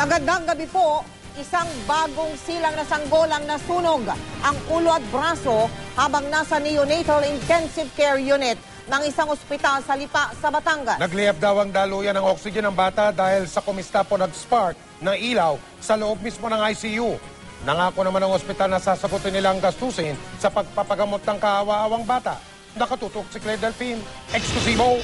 Magandang gabi po. Isang bagong silang na sanggolang nasunog ang ulo at braso habang nasa neonatal intensive care unit ng isang ospital sa Lipa sa Batangas. Nagliyab daw ang daluyan ng oxygen ng bata dahil sa kumista po nag-spark ng ilaw sa loob mismo ng ICU. Nangako naman ng ospital na sasagutin nilang gastusin sa pagpapagamot ng kaawa-awang bata. Nakatutok si Claire Delphine. Eksklusibo.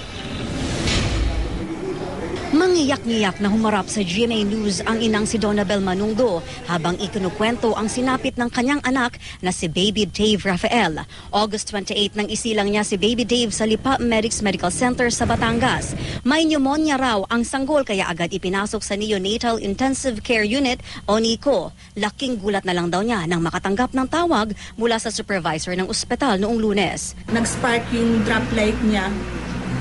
Mangiyak-ngiyak na humarap sa GMA News ang inang si Donabel Manungdo habang ikinukwento ang sinapit ng kanyang anak na si Baby Dave Rafael. August 28 nang isilang niya si Baby Dave sa Lipa Medics Medical Center sa Batangas. May pneumonia raw ang sanggol kaya agad ipinasok sa Neonatal Intensive Care Unit o NICO. Laking gulat na lang daw niya nang makatanggap ng tawag mula sa supervisor ng ospital noong lunes. nag-spark yung drop light niya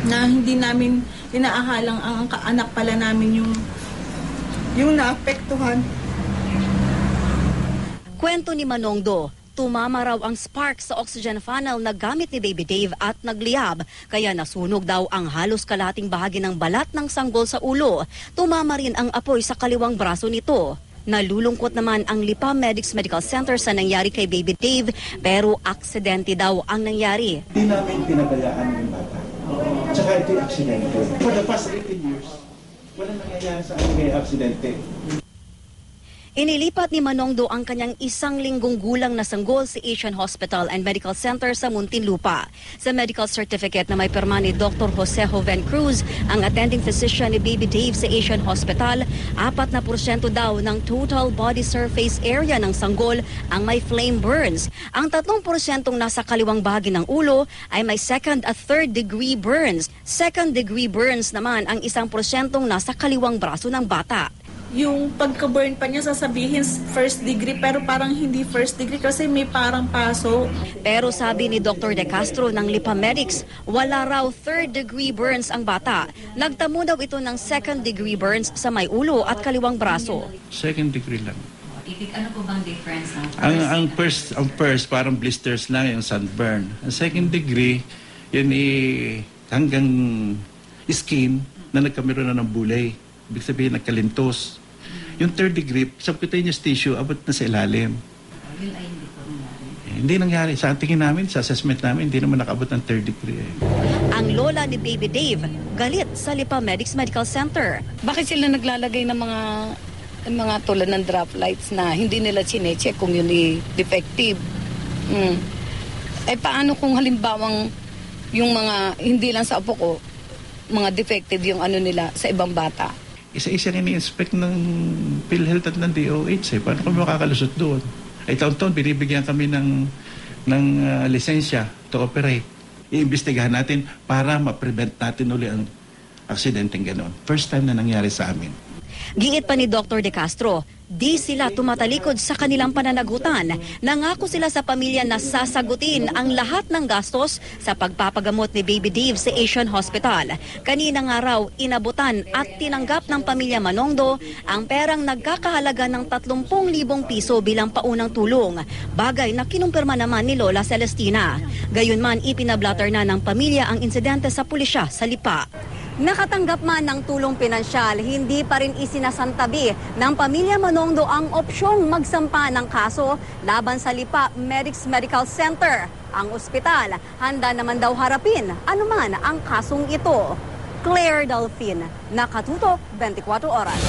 na hindi namin inaahalang ang kaanak pala namin yung yung naapektuhan. Kwento ni Manongdo, tumama raw ang spark sa oxygen funnel na gamit ni Baby Dave at nagliyab. Kaya nasunog daw ang halos kalating bahagi ng balat ng sanggol sa ulo. Tumama rin ang apoy sa kaliwang braso nito. Nalulungkot naman ang Lipa Medics Medical Center sa nangyari kay Baby Dave pero aksidente daw ang nangyari. Hindi namin pinabayaan yung. Tsaka ito yung aksidente. For the past 18 years, walang nangyayari sa amin may aksidente. Inilipat ni Manongdo ang kanyang isang linggong gulang na sanggol sa Asian Hospital and Medical Center sa Muntinlupa. Sa medical certificate na may pirma ni Dr. Jose Joven Cruz, ang attending physician ni Baby Dave sa Asian Hospital, 4% daw ng total body surface area ng sanggol ang may flame burns. Ang 3% nasa kaliwang bahagi ng ulo ay may second at third degree burns. Second degree burns naman ang isang porsyentong nasa kaliwang braso ng bata. Yung pagka-burn pa niya sasabihin first degree pero parang hindi first degree kasi may parang paso. Pero sabi ni Dr. De Castro ng Lipa Medics, wala raw third degree burns ang bata. Nagtamo daw ito ng second degree burns sa may ulo at kaliwang braso. Second degree lang. Ibig ano po bang difference ng Ang ang first ang first parang blisters lang yung sunburn. Ang second degree yun eh, hanggang skin na nagkameron na ng bulay. Ibig sabihin nagkalintos. Yung third degree, subcutaneous tissue, abot na sa ilalim. yun ay hindi po nangyari? Eh, hindi nangyari. Sa tingin namin, sa assessment namin, hindi naman nakabot ng third degree. Eh. Ang lola ni Baby Dave, galit sa Lipa Medics Medical Center. Bakit sila naglalagay ng mga ng mga tulad ng drop lights na hindi nila chinecheck kung yun ay defective? Mm. Eh paano kung halimbawang yung mga, hindi lang sa apo ko, mga defective yung ano nila sa ibang bata? Isa-isa rin inspect ng PhilHealth at ng DOH. Eh. Paano kami makakalusot doon? Ay taon-taon, binibigyan kami ng, ng ah, lisensya to operate. Iimbestigahan natin para ma-prevent natin uli ang aksidenteng ganon. First time na nangyari sa amin. Giit pa ni Dr. De Castro, di sila tumatalikod sa kanilang pananagutan. Nangako sila sa pamilya na sasagutin ang lahat ng gastos sa pagpapagamot ni Baby Dave sa Asian Hospital. Kanina nga raw, inabutan at tinanggap ng pamilya Manongdo ang perang nagkakahalaga ng 30,000 piso bilang paunang tulong. Bagay na kinumpirma naman ni Lola Celestina. Gayunman, ipinablatter na ng pamilya ang insidente sa pulisya sa Lipa. Nakatanggap man ng tulong pinansyal, hindi pa rin isinasantabi ng pamilya Manongdo ang opsyong magsampa ng kaso laban sa Lipa Medics Medical Center. Ang ospital, handa naman daw harapin anuman ang kasong ito. Claire Delphine, Nakatutok, 24 Oras.